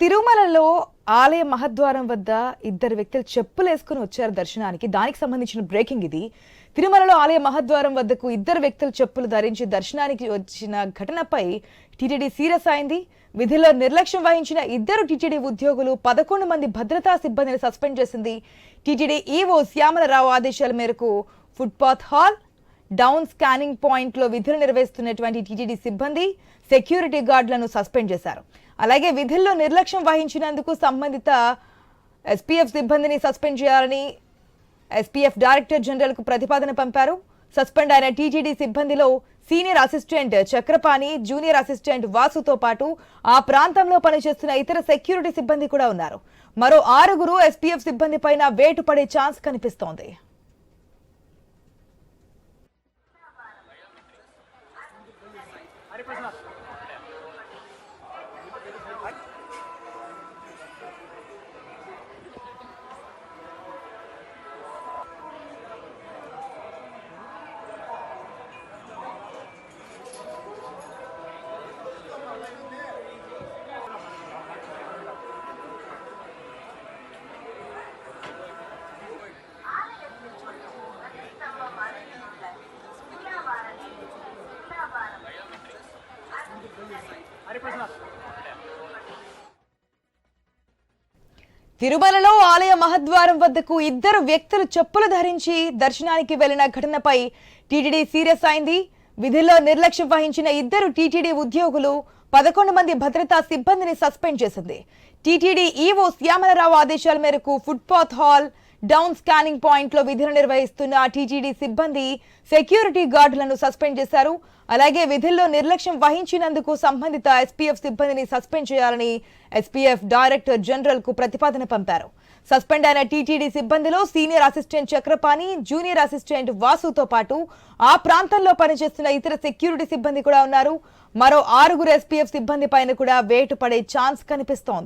తిరుమలలో ఆలయ మహద్వారం వద్ద ఇద్దరు వ్యక్తులు చెప్పులు వేసుకుని వచ్చారు దర్శనానికి. దానికి సంబంధించిన బ్రేకింగ్ ఇది. తిరుమలలో ఆలయ మహద్వారం వద్దకు ఇద్దరు వ్యక్తులు చెప్పులు ధరించి దర్శనానికి వచ్చిన ఘటనపై టీటీడీ సీరియస్ అయింది. విధిలో నిర్లక్ష్యం వహించిన ఇద్దరు టీటీడీ ఉద్యోగులు పదకొండు మంది భద్రతా సిబ్బందిని సస్పెండ్ చేసింది. టీటీడీ ఈవో శ్యామలరావు ఆదేశాల మేరకు ఫుట్పాత్ హాల్ డౌన్ స్కానింగ్ పాయింట్లో విధులు నిర్వహిస్తున్నటువంటి టీటీడీ సిబ్బంది సెక్యూరిటీ గార్డులను సస్పెండ్ చేశారు. అలాగే విధుల్లో నిర్లక్ష్యం వహించినందుకు సంబంధిత ఎస్పీఎఫ్ సిబ్బందిని సస్పెండ్ చేయాలని ఎస్పీఎఫ్ డైరెక్టర్ జనరల్కు ప్రతిపాదన పంపారు. సస్పెండ్ అయిన TTD సిబ్బందిలో senior assistant Chakrapani junior assistant వాసుతో పాటు ఆ ప్రాంతంలో పనిచేస్తున్న ఇతర సెక్యూరిటీ సిబ్బంది కూడా ఉన్నారు. మరో ఆరుగురు ఎస్పీఎఫ్ సిబ్బంది పైన వేటు పడే ఛాన్స్ కనిపిస్తోంది. Hare Prasad. తిరుమలలో ఆలయ మహద్వారం వద్దకు ఇద్దరు వ్యక్తులు చెప్పులు ధరించి దర్శనానికి వెళ్ళిన ఘటనపై టీటీడీ సీరియస్ అయింది. విధుల్లో నిర్లక్ష్యం వహించిన ఇద్దరు టీటీడీ ఉద్యోగులు పదకొండు మంది భద్రతా సిబ్బందిని సస్పెండ్ చేసింది. టీటీడీ ఈవో శ్యామలరావు ఆదేశాల మేరకు ఫుట్పాత్ హాల్ డౌన్ స్కానింగ్ పాయింట్లో విధులు నిర్వహిస్తున్న టీటీడీ సిబ్బంది సెక్యూరిటీ గార్డులను సస్పెండ్ చేశారు. అలాగే విధుల్లో నిర్లక్ష్యం వహించినందుకు సంబంధిత ఎస్పీఎఫ్ సిబ్బందిని సస్పెండ్ చేయాలని ఎస్పీఎఫ్ డైరెక్టర్ జనరల్కు ప్రతిపాదన పంపారు. సస్పెండ్ అయిన TTD సిబ్బందిలో senior assistant Chakrapani junior assistant వాసుతో పాటు ఆ ప్రాంతంలో పనిచేస్తున్న ఇతర సెక్యూరిటీ సిబ్బంది కూడా ఉన్నారు. మరో ఆరుగురు ఎస్పీఎఫ్ సిబ్బంది పైన కూడా వేటు పడే ఛాన్స్ కనిపిస్తోంది.